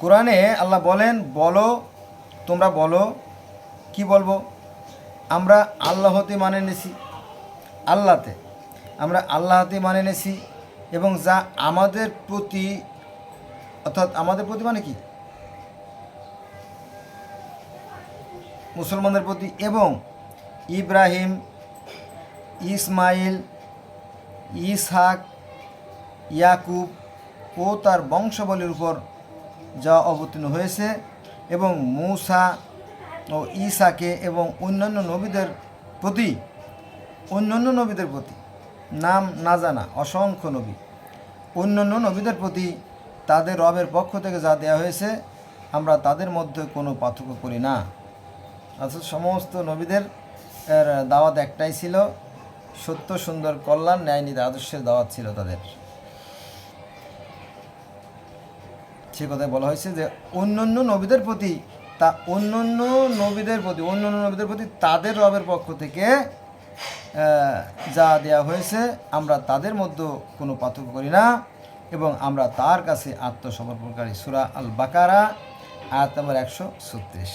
কোরআনে আল্লাহ বলেন, বলো, তোমরা বলো, কি বলব? আমরা আল্লাহতে মানে নেছি, আল্লাহতে। আমরা আল্লাহতে মানে নেছি এবং যা আমাদের প্রতি, অর্থাৎ আমাদের প্রতি মানে কি? মুসলমানদের প্রতি এবং ইব্রাহিম, ইসমাইল, ইসহাক, ইয়াকুব ও তার বংশাবলীর উপর যা অবতীর্ণ হয়েছে এবং মূসা ও ঈসাকে এবং অন্যান্য নবীদের প্রতি, অন্যান্য নবীদের প্রতি, নাম না জানা অসংখ্য নবী, অন্যান্য নবীদের প্রতি তাদের রবের পক্ষ থেকে যা দেওয়া হয়েছে, আমরা তাদের মধ্যে কোনো পার্থক্য করি না। অর্থাৎ সমস্ত নবীদের দাওয়াত একটাই ছিল, সত্য, সুন্দর, কল্যাণ, ন্যায় ন্যায়নীতি আদর্শের দাওয়াত ছিল তাদের। সে কথায় বলা হয়েছে যে অন্যান্য নবীদের প্রতি তা, অন্যান্য নবীদের প্রতি, অন্যান্য নবীদের প্রতি তাদের রবের পক্ষ থেকে যা দেয়া হয়েছে, আমরা তাদের মধ্যে কোনো পার্থক্য করি না এবং আমরা তার কাছে আত্মসমর্পণকারী। সুরা আল বাকারা আয়াত নম্বর একশো ছত্রিশ।